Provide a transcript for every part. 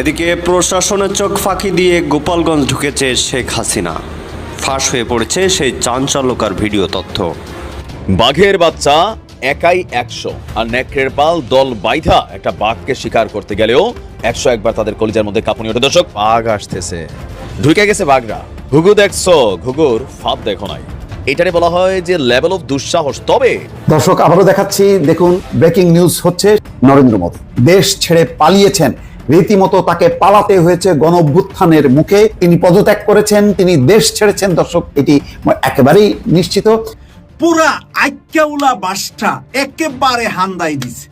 এদিকে প্রশাসনের চোখ ফাঁকি দিয়ে গোপালগঞ্জ ঢুকেছে শেখ হাসিনা। ফাঁস হয়ে পড়েছে সেই চাঞ্চল্যকার ভিডিও তথ্য। বাঘের বাচ্চা একাই একশো আর নেকড়ের পাল দল বাইধা একটা বাঘকে শিকার করতে গেলেও একশো একবার তাদের কলিজার মধ্যে কাঁপুনি ওঠে। দর্শক বাঘ আসতেছে। ঢুকে গেছে বাঘরা। ঘুঘু দেখছ? ঘুঘুর ফাঁদ দেখো নাই। এটারে বলা হয় যে লেভেল অফ দুঃসাহস। তবে দর্শক আবারও দেখাচ্ছি দেখুন ব্রেকিং নিউজ হচ্ছে নরেন্দ্র মোদী। দেশ ছেড়ে পালিয়েছেন রীতিমতো তাকে পালাতে হয়েছে গণ অভ্যুত্থানের মুখে। তিনি পদত্যাগ করেছেন তিনি দেশ ছেড়েছেন। দর্শক এটি একেবারেই নিশ্চিত। পুরা আইক্যাউলা বাসটা একেবারে হান্দাই দিছে।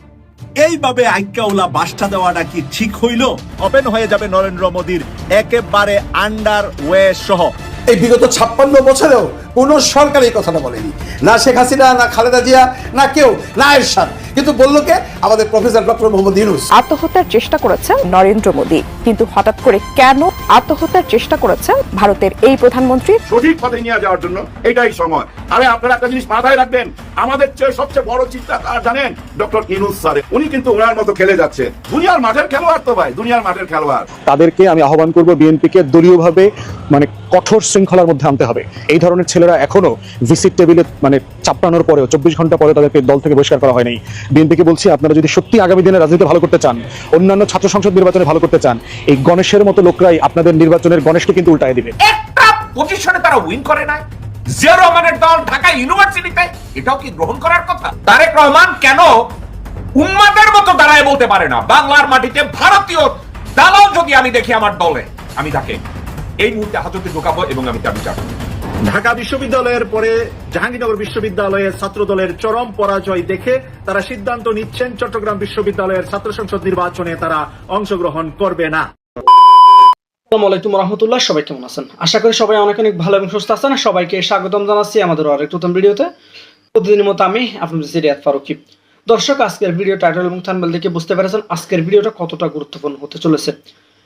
এইভাবে আইক্যাউলা বাসটা দেওয়াটা কি ঠিক হইল? ওপেন হয়ে যাবে নরেন্দ্র মোদীর একেবারে আন্ডার ওয়ে সহ। এই বিগত ছাপ্পান্ন বছরেও কোন সরকার এই কথাটা বলেনি। না শেখ হাসিনা না খালেদা জিয়া না কেউ না এরশাদ। কিন্তু বলল কে? আমাদের প্রফেসর ডক্টর মোহাম্মদ ইউনুস। আত্মহত্যার চেষ্টা করেছেন নরেন্দ্র মোদী। কিন্তু হঠাৎ করে কেন আত্মহত্যার চেষ্টা করেছেন ভারতের এই প্রধানমন্ত্রী? সঠিক পথে নিয়ে যাওয়ার জন্য এটাই সময়। আরে আপনারা একটা জিনিস মাথায় রাখবেন। আমাদের চেয়ে সবচেয়ে বড় চিন্তা কার জানেন? Doctor Yunus sir. উনি কিন্তু ওনার মতো খেলে যাচ্ছে। দুনিয়ার মাঠের খেলোয়াড় তো ভাই দুনিয়ার মাঠের খেলোয়াড়। তাদেরকে আমি আহ্বান করব বিএনপিকে দলীয়ভাবে মানে কঠোর শৃঙ্খলার মধ্যে আনতে হবে। এই ধরনের ছেলেরা এখনও ভিসিট টেবিলে মানে চাপড়ানোর পরেও, চব্বিশ ঘণ্টা পরে তাদেরকে দল থেকে বহিষ্কার করা হয়নি। বিএনপিকে বলছি, আপনারা যদি সত্যি আগামী দিনে রাজনীতি ভালো করতে চান, অন্যান্য ছাত্র সংসদ নির্বাচনে ভালো করতে চান, এই গণেশের মতো লোকরাই আপনাদের নির্বাচনের গণেশকে কিন্তু উল্টায় দিবে। তারা উইন করে পারে না? আমি তাকে এই মুহূর্তে হাজতে ঢোকাবো এবং আমি তার বিচার করব। ঢাকা বিশ্ববিদ্যালয়ের পরে জাহাঙ্গীরনগর বিশ্ববিদ্যালয়ের ছাত্র দলের চরম পরাজয় দেখে তারা সিদ্ধান্ত নিচ্ছেন চট্টগ্রাম বিশ্ববিদ্যালয়ের ছাত্র সংসদ নির্বাচনে তারা অংশগ্রহণ করবে না। সবাই কেমন আছেন? আশা করি সবাই অনেক অনেক ভালো এবং সুস্থ আছেন। সবাইকে স্বাগতম জানাচ্ছি আমাদের আরেক নতুন ভিডিওতে। প্রতিদিনের মতো আমি আপনাদের সিরিয়াত ফারুকি। দর্শক, আজকের ভিডিও টাইটেল এবং থাম্বনেল দেখে বুঝতে পেরেছেন আজকের ভিডিওটা কতটা গুরুত্বপূর্ণ হতে চলেছে।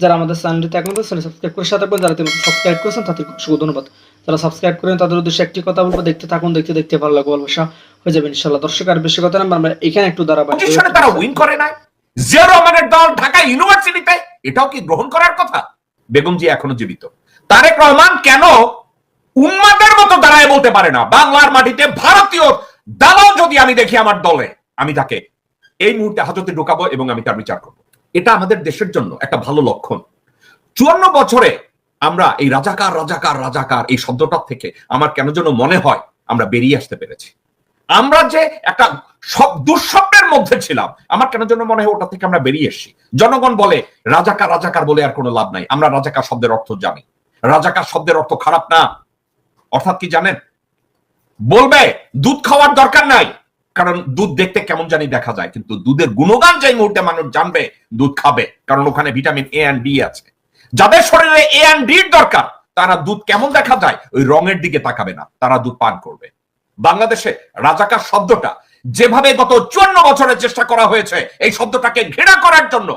যারা আমাদের চ্যানেলটিতে এখন সাবস্ক্রাইব করে সাথে যারা সাবস্ক্রাইব করেছেন তাদের অসংখ্য ধন্যবাদ। যারা সাবস্ক্রাইব করেন, তাদের উদ্দেশ্যে একটি কথা বলব, দেখতে থাকুন, দেখতে দেখতে ভালো লাগবে, ভালোবাসা হয়ে যাবে ইনশাল্লাহ দর্শক, আর বেশি কথা না, আমরা এখানে একটু দাঁড়াবো। তারা উইন করে নাই। জিয়া রহমানের দল ঢাকা ইউনিভার্সিটিতে এটাও কি গ্রহণ করার কথা? বেগম জি এখনও জীবিত। তারেক রহমান কেন উম্মাদের মতো দাঁড়ায় বলতে পারে না? বাংলার মাটিতে ভারতীয় দালাল যদি আমি দেখি আমার দলে, আমি তাকে এই মুহূর্তে হাজতে ঢোকাবো এবং আমি তার বিচার করব। এটা আমাদের দেশের জন্য একটা ভালো লক্ষণ। চুয়ান্ন বছরে আমরা এই রাজাকার রাজাকার রাজাকার এই শব্দটার থেকে আমার কেন যেন মনে হয় আমরা বেরিয়ে আসতে পেরেছি। আমরা যে একটা সব দুঃস্বপ্নের মধ্যে ছিলাম, আমার কেন যেন মনে হয় ওটা থেকে আমরা বেরিয়ে এসেছি। জনগণ বলে, রাজাকার রাজাকার বলে আর কোনো লাভ নাই। আমরা রাজাকার শব্দের অর্থ জানি। রাজাকার শব্দের অর্থ খারাপ না। অর্থাৎ কি জানেন? বলবে, দুধ খাওয়ার দরকার নাই। কারণ দুধ দেখতে কেমন জানি দেখা যায়, কিন্তু দুধের গুণগান যেই মুহূর্তে মানুষ জানবে, দুধ খাবে, কারণ ওখানে ভিটামিন এ অ্যান্ড ডি আছে। যাদের শরীরে এ অ্যান্ড ডির দরকার, তারা দুধ কেমন দেখা যায়, ওই রঙের দিকে তাকাবে না, তারা দুধ পান করবে। বাংলাদেশে রাজাকার শব্দটা যেভাবে গত চুয়ান্ন বছরের চেষ্টা করা হয়েছে, এই শব্দটাকে ঘৃণা করার জন্য,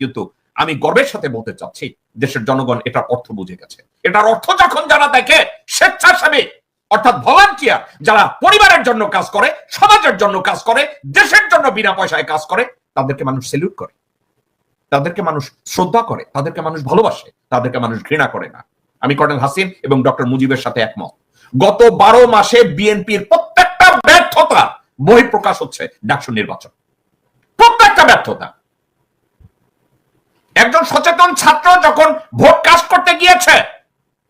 কিন্তু আমি গর্বের সাথে বলতে চাচ্ছি, দেশের জনগণ এটার অর্থ বুঝে গেছে। এটার অর্থ যখন যারা দেখে, স্বেচ্ছাসেবী অর্থাৎ ভলান্টিয়ার যারা পরিবারের জন্য কাজ করে, সমাজের জন্য কাজ করে, দেশের জন্য বিনা পয়সায় কাজ করে, তাদেরকে মানুষ সেলিউট করে। তাদেরকে মানুষ শ্রদ্ধা করে, তাদেরকে মানুষ ভালোবাসে, তাদেরকে মানুষ ঘৃণা করে না। আমি কর্নেল হাসিন এবং ডক্টর মুজিবের সাথে একমত। গত বারো মাসে বিএনপির প্রত্যেকটা ব্যর্থতা বহিঃপ্রকাশ হচ্ছে ডাকসু নির্বাচন। প্রত্যেকটা ব্যর্থতা। একজন সচেতন ছাত্র যখন ভোট কাজ করতে গিয়েছে,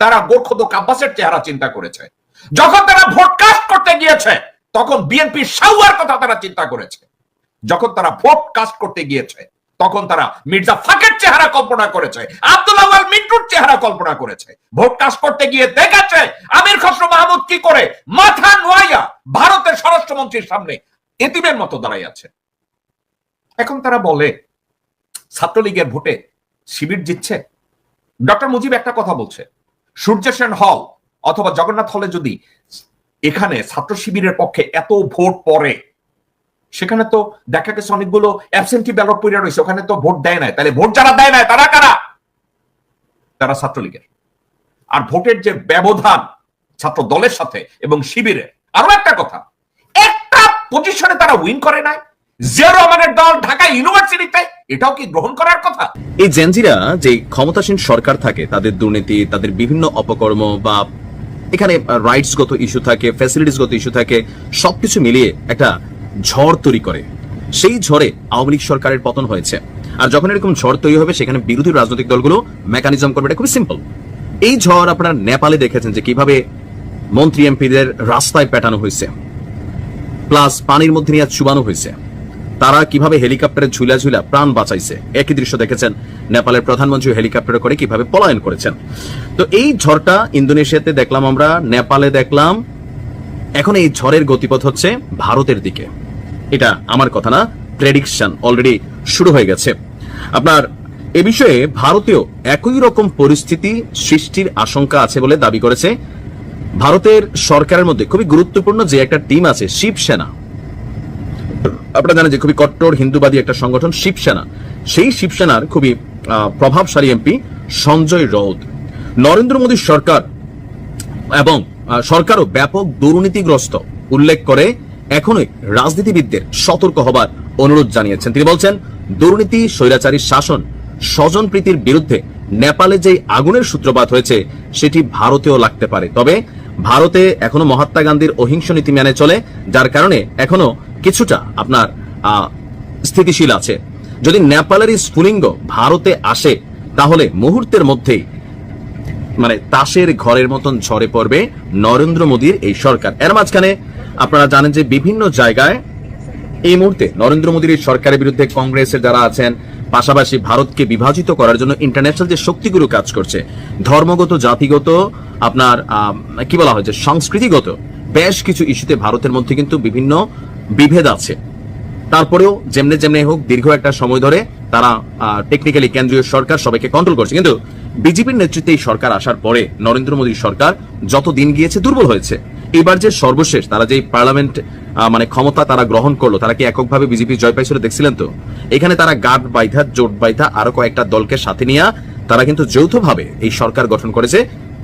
তারা গোর্খদক আব্বাসের চেহারা চিন্তা করেছে। যখন তারা ভোট কাস্ট করতে গিয়েছে, তখন বিএনপির সাউয়ার কথা তারা চিন্তা করেছে। যখন তারা ভোট কাস্ট করতে গিয়েছে, তখন তারা মির্জা ফাকের চেহারা কল্পনা করেছে, আব্দুল আওয়াল মিন্টুর চেহারা কল্পনা করেছে। ভোট কাস্ট করতে গিয়ে দেখেছে, আমির খসরু মাহমুদ কি করে মাথা নোয়াইয়া ভারতের স্বরাষ্ট্রমন্ত্রীর সামনে এতিমের মতো দাঁড়াই আছে। এখন তারা বলে, ছাত্রলীগের ভোটে শিবির জিতছে? ডক্টর মুজিব একটা কথা বলছে সূর্য সেন হল অথবা জগন্নাথ হলে যদি এখানে ছাত্র শিবিরের পক্ষে এত ভোট পড়ে, সেখানে তো দেখা গেছে অনেকগুলো অ্যাবসেন্টি ব্যালট পড়ে রয়েছে, ওখানে তো ভোট দেয় নাই। তাহলে ভোট যারা দেয় নাই, তারা কারা? তারা ছাত্রলীগের। আর ভোটের যে ব্যবধান ছাত্র দলের সাথে এবং শিবিরের, আরও একটা কথা, একটা পজিশনে তারা উইন করে নাই। জিয়া রহমানের দল ঢাকা ইউনিভার্সিটিতে, এটাও কি গ্রহণ করার কথা? এই জেনজিরা যে ক্ষমতাসীন সরকার থাকে, তাদের দুর্নীতি, তাদের বিভিন্ন অপকর্ম বা এখানে রাইটসগত ইস্যু থাকে ফ্যাসিলিটিসগত ইস্যু থাকে, সবকিছু মিলিয়ে একটা ঝড় তৈরি করে। সেই ঝড়ে আওয়ামী লীগ সরকারের পতন হয়েছে। আর যখন এরকম ঝড় তৈরি হবে, সেখানে বিরোধী রাজনৈতিক দলগুলো মেকানিজম করবে। এটা খুবই সিম্পল এই ঝড় আপনারা নেপালে দেখেছেন যে কীভাবে মন্ত্রী এমপিদের রাস্তায় পেটানো হয়েছে। প্লাস পানির মধ্যে নিয়ে চুবানো হয়েছে। তারা কীভাবে হেলিকপ্টারে ঝুলা ঝুলা প্রাণ বাঁচাইছে? একই দৃশ্য দেখেছেন নেপালের প্রধানমন্ত্রী হেলিকপ্টারে করে কীভাবে পলায়ন করেছেন। তো এই ঝড়টা ইন্দোনেশিয়াতে দেখলাম আমরা, নেপালে দেখলাম। এখন এই ঝড়ের গতিপথ হচ্ছে ভারতের দিকে। এটা আমার কথা না প্রেডিকশন অলরেডি শুরু হয়ে গেছে। আপনার, এ বিষয়ে ভারতেও একই রকম পরিস্থিতি সৃষ্টির আশঙ্কা আছে বলে দাবি করেছে ভারতের সরকারের মধ্যে। খুবই গুরুত্বপূর্ণ যে একটা টিম আছে, শিবসেনা। আপনারা জানেন যে খুবই কট্টর, হিন্দুবাদী একটা সংগঠন, শিবসেনা। সেই শিবসেনার খুবই প্রভাবশালী এমপি সঞ্জয় রৌদ। নরেন্দ্র মোদীর সরকার এবং সরকারও ব্যাপক দুর্নীতিগ্রস্ত, উল্লেখ করে এখনই রাজনীতিবিদদের সতর্ক হবার অনুরোধ জানিয়েছেন। তিনি বলছেন, দুর্নীতি, স্বৈরাচারী শাসন, স্বজন প্রীতির বিরুদ্ধে নেপালে যে আগুনের সূত্রপাত হয়েছে, সেটি ভারতেও লাগতে পারে। তবে ভারতে এখনও মহাত্মা গান্ধীর অহিংস নীতি মেনে চলে, যার কারণে এখনও কিছুটা আপনার স্থিতিশীল আছে। যদি নেপালের স্ফুলিঙ্গ ভারতে আসে, তাহলে মুহূর্তের মধ্যেই মানে তাসের ঘরের মতন ঝরে পড়বে নরেন্দ্র মোদীর এই সরকার। এর মাঝখানে আপনারা জানেন যে বিভিন্ন জায়গায় এই মুহূর্তে নরেন্দ্র মোদীর সরকারের বিরুদ্ধে কংগ্রেসের যারা আছেন, পাশাপাশি ভারতকে বিভাজিত করার জন্য ইন্টারন্যাশনাল যে শক্তিগুলো কাজ করছে, ধর্মগত, জাতিগত, আপনার কি বলা হয় যে সংস্কৃতিগত, বেশ কিছু ইস্যুতে ভারতের মধ্যে কিন্তু বিভিন্ন বিভেদ আছে। তারপরেও যেমনে যেমনে হোক দীর্ঘ একটা সময় ধরে তারা টেকনিক্যালি কেন্দ্রীয় সরকার সবাইকে কন্ট্রোল করছে। কিন্তু বিজেপির নেতৃত্বে এই সরকার আসার পরে নরেন্দ্র মোদীর সরকার যত দিন গিয়েছে দুর্বল হয়েছে। এবার যে সর্বশেষ তারা যে পার্লামেন্ট মানে ক্ষমতা তারা গ্রহণ করল, তারা কি এককভাবে বিজেপি জয় পাইছিল দেখছিলেন তো? এখানে তারা গাট বাইধা জোট বাইধা আরও কয়েকটা দলকে সাথে নিয়ে তারা কিন্তু যৌথভাবে এই সরকার গঠন করেছে।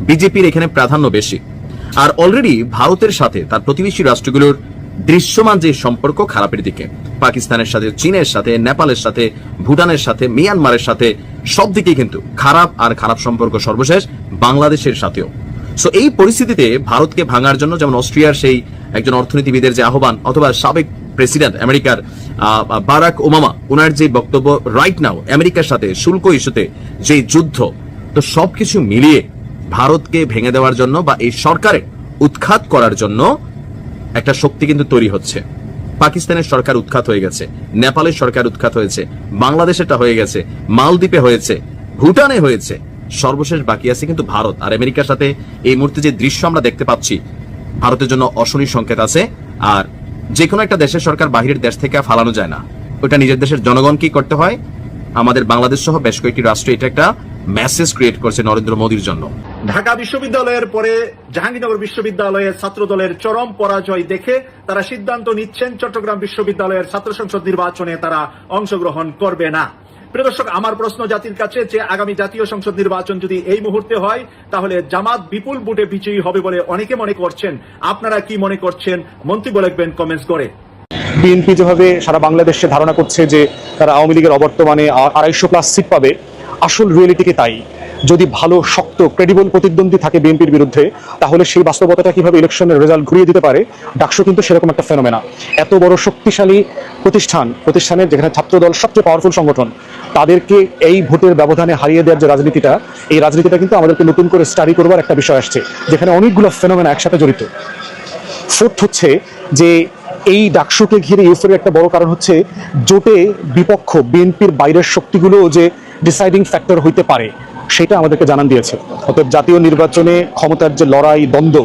বিজেপির এখানে প্রাধান্য বেশি। আর অলরেডি ভারতের সাথে তার প্রতিবেশী রাষ্ট্রগুলোর দৃশ্যমান যে সম্পর্ক খারাপের দিকে, পাকিস্তানের সাথে, চীনের সাথে, নেপালের সাথে, ভুটানের সাথে, মিয়ানমারের সাথে, সব দিকে কিন্তু খারাপ আর খারাপ সম্পর্ক সর্বশেষ বাংলাদেশের সাথেও। সো এই পরিস্থিতিতে ভারতকে ভাঙার জন্য যেমন অস্ট্রিয়ার সেই একজন অর্থনীতিবিদের যে আহ্বান অথবা সাবেক প্রেসিডেন্ট আমেরিকার বারাক ওবামা ওনার যে বক্তব্য রাইট নাও আমেরিকার সাথে, শুল্ক ইস্যুতে যে যুদ্ধ, তো সবকিছু মিলিয়ে ভারতকে ভেঙে দেওয়ার জন্য বা এই সরকারের উৎখাত করার জন্য একটা শক্তি কিন্তু তৈরি হচ্ছে। পাকিস্তানের সরকার উৎখাত হয়ে গেছে, নেপালের সরকার উৎখাত হয়েছে বাংলাদেশেটা হয়ে গেছে, মালদ্বীপে হয়েছে, ভুটানে হয়েছে। সর্বশেষ বাকি আছে কিন্তু ভারত আর আমেরিকার সাথে এই মুহূর্তে যে দৃশ্য আমরা দেখতে পাচ্ছি, ভারতের জন্য অশনি সংকেত আছে আর যে কোনো একটা দেশের সরকার বাহিরের দেশ থেকে ফালানো যায় না। ওটা নিজের দেশের জনগণকেই করতে হয়। আমাদের বাংলাদেশ সহ বেশ কয়েকটি রাষ্ট্র এটা একটা মেসেজ ক্রিয়েট করছে নরেন্দ্র মোদীর জন্য। ঢাকা বিশ্ববিদ্যালয়ের পরে জাহাঙ্গীরনগর বিশ্ববিদ্যালয়ের ছাত্র দলের চরম পরাজয় দেখে তারা সিদ্ধান্ত নিচ্ছেন চট্টগ্রাম বিশ্ববিদ্যালয়ের ছাত্র সংসদ নির্বাচনে তারা অংশগ্রহণ করবে না। প্রিয় দর্শক আমার প্রশ্ন জাতির কাছে যে আগামী জাতীয় সংসদ নির্বাচন যদি এই মুহূর্তে হয় তাহলে জামাত বিপুল বুটে বিজয়ী হবে বলে অনেকে মনে করছেন। আপনারা কি মনে করছেন? মন্তব্য লিখবেন কমেন্টস করে। বিএনপি যেভাবে সারা বাংলাদেশে ধারণা করছে যে তারা আওয়ামী লীগের অবর্তমানে আড়াইশো প্লাস সিট পাবে আসল রিয়েলিটিকে তাই? যদি ভালো, শক্ত ক্রেডিবল প্রতিদ্বন্দ্বী থাকে বিএনপির বিরুদ্ধে, তাহলে সেই বাস্তবতাটা কীভাবে ইলেকশনের রেজাল্ট ঘুরিয়ে দিতে পারে, ডাকসু কিন্তু সেরকম একটা ফেনোমেনা এত বড় শক্তিশালী প্রতিষ্ঠান, প্রতিষ্ঠানের যেখানে ছাত্রদল সবচেয়ে পাওয়ারফুল সংগঠন, তাদেরকে এই ভোটের ব্যবধানে হারিয়ে দেওয়ার যে রাজনীতিটা, এই রাজনীতিটা কিন্তু আমাদেরকে নতুন করে স্টাডি করবার একটা বিষয় আসছে, যেখানে অনেকগুলো ফেনোমেনা একসাথে জড়িত। ফোর্থ হচ্ছে যে এই ডাকসুকে ঘিরে ইউফোরিয়া একটা বড় কারণ হচ্ছে জোটে বিপক্ষ, বিএনপির বাইরের শক্তিগুলো যে ডিসাইডিং ফ্যাক্টর হইতে পারে, সেটা আমাদেরকে জানান দিয়েছে। অতএব জাতীয় নির্বাচনে ক্ষমতার যে লড়াই, দ্বন্দ্ব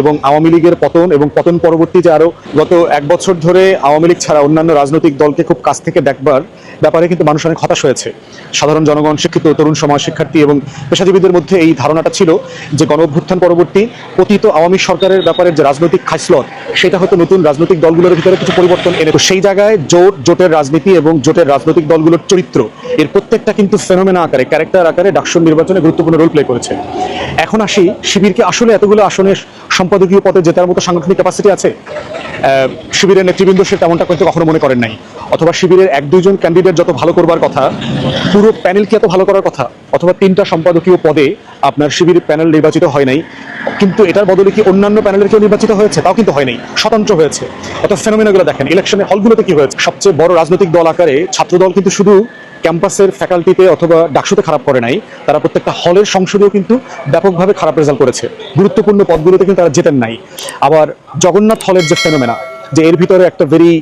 এবং আওয়ামী লীগের পতন এবং পতন পরবর্তী যে আরও গত এক বছর ধরে আওয়ামী লীগ ছাড়া অন্যান্য রাজনৈতিক দলকে খুব কাছ থেকে দেখবার ব্যাপারে কিন্তু মানুষ অনেক হতাশ হয়েছে। সাধারণ জনগণ, শিক্ষিত তরুণ সমাজ, শিক্ষার্থী এবং পেশাজীবীদের মধ্যে এই ধারণাটা ছিল যে গণ অভ্যুত্থান পরবর্তী পতিত আওয়ামী সরকারের ব্যাপারে যে রাজনৈতিক খাইসলত, সেটা হয়তো নতুন রাজনৈতিক দলগুলোর ভিতরে কিছু পরিবর্তন এনে তো সেই জায়গায় জোট, জোটের রাজনীতি এবং জোটের রাজনৈতিক দলগুলোর চরিত্র, এর প্রত্যেকটা কিন্তু ফেনোমেনা আকারে ক্যারেক্টার আকারে ডাকসুর নির্বাচনে গুরুত্বপূর্ণ রোল প্লে করেছে। এখন আসি শিবিরকে আসলে এতগুলো আসনের সম্পাদকীয় পদে জেতার মতো সাংগঠনিক ক্যাপাসিটি আছে? শিবিরের নেতৃবৃন্দ সে তেমনটা কিন্তু কখনো মনে করেন নাই। অথবা শিবিরের এক দুইজন ক্যান্ডিডেট যত ভালো করবার কথা, পুরো প্যানেল কি এত ভালো করার কথা, অথবা তিনটা সম্পাদকীয় পদে আপনার শিবিরের প্যানেল নির্বাচিত হয় নাই, কিন্তু এটার বদলে কি অন্যান্য প্যানেলের কেউ নির্বাচিত হয়েছে? তাও কিন্তু হয় নাই, স্বতন্ত্র হয়েছে। অত ফেনোমেনাগুলো দেখেন ইলেকশনের হলগুলোতে কি হয়েছে? সবচেয়ে বড় রাজনৈতিক দল আকারে ছাত্রদল কিন্তু শুধু ক্যাম্পাসের ফ্যাকাল্টিতে অথবা ডাকসুতে খারাপ করে নাই, তারা প্রত্যেকটা হলের সংসদেও কিন্তু ব্যাপকভাবে খারাপ রেজাল্ট করেছে। গুরুত্বপূর্ণ পদগুলোতে কিন্তু তারা জেতেন নাই। আবার জগন্নাথ হলের যে ফেনোমেনা যে এর ভিতরে একটা ভেরি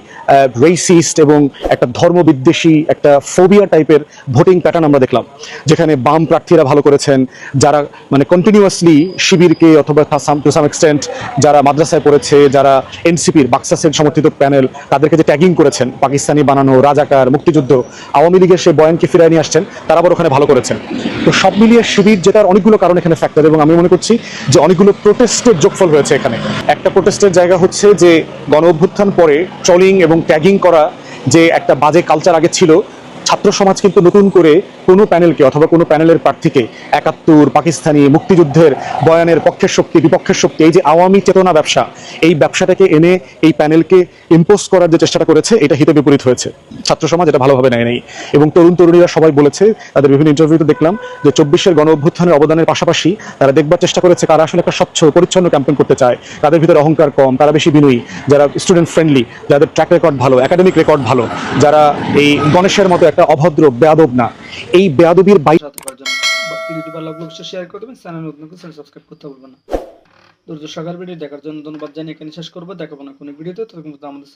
রেসিস্ট এবং একটা ধর্মবিদ্বেষী, একটা ফোবিয়া টাইপের ভোটিং প্যাটার্ন আমরা দেখলাম। যেখানে বাম প্রার্থীরা ভালো করেছেন, যারা মানে কন্টিনিউয়াসলি শিবিরকে অথবা টু সাম এক্সটেন্ট যারা মাদ্রাসায় পড়েছে, যারা এনসিপির, বাক্সাসের সমর্থিত প্যানেল তাদেরকে যে ট্যাগিং করেছেন, পাকিস্তানি বানানো, রাজাকার, মুক্তিযুদ্ধ, আওয়ামী লীগের সেই বয়ানকে ফিরিয়ে নিয়ে আসছেন, তারা আবার ওখানে ভালো করেছেন। তো সব মিলিয়ে শিবির যেটার অনেকগুলো কারণ এখানে ফ্যাক্টর এবং আমি মনে করছি যে অনেকগুলো প্রোটেস্টের যোগফল হয়েছে এখানে। একটা প্রোটেস্টের জায়গা হচ্ছে যে গণ অভ্যুত্থান পরে ট্রলিং এবং ট্যাগিং করা যে একটা বাজে কালচার আগে ছিল ছাত্র সমাজ কিন্তু নতুন করে কোনো প্যানেলকে অথবা কোনো প্যানেলের প্রার্থীকে একাত্তর, পাকিস্তানি মুক্তিযুদ্ধের বয়ানের পক্ষের শক্তি, বিপক্ষের শক্তি, এই যে আওয়ামী চেতনা ব্যবসা, এই ব্যবসাটাকে এনে এই প্যানেলকে ইম্পোজ করার যে চেষ্টাটা করেছে, এটা হিতে বিপরীত হয়েছে। ছাত্র সমাজ এটা ভালোভাবে নেয় নাই। এবং তরুণ তরুণীরা সবাই বলেছে, তাদের বিভিন্ন ইন্টারভিউতে দেখলাম, যে চব্বিশের গণ অভ্যুত্থানের অবদানের পাশাপাশি তারা দেখবার চেষ্টা করেছে কারা আসলে একটা স্বচ্ছ, পরিচ্ছন্ন ক্যাম্পেন করতে চায়। তাদের ভিতরে অহংকার কম তারা বেশি বিনয়ী, যারা স্টুডেন্ট ফ্রেন্ডলি যাদের ট্র্যাক রেকর্ড ভালো একাডেমিক রেকর্ড ভালো, যারা এই গণেশের মতো একটা অভদ্র, বেয়াদব না। এই বেয়াদবির বাইরে অবশ্যই শেয়ার করে চ্যানেল নতুন সাবস্ক্রাইব করতে ভুলবেন না। সকাল ভিডিও দেখার জন্য ধন্যবাদ জানিয়ে এখানে শেষ করব, দেখাবো না কোনো ভিডিওতে পর্যন্ত আমাদের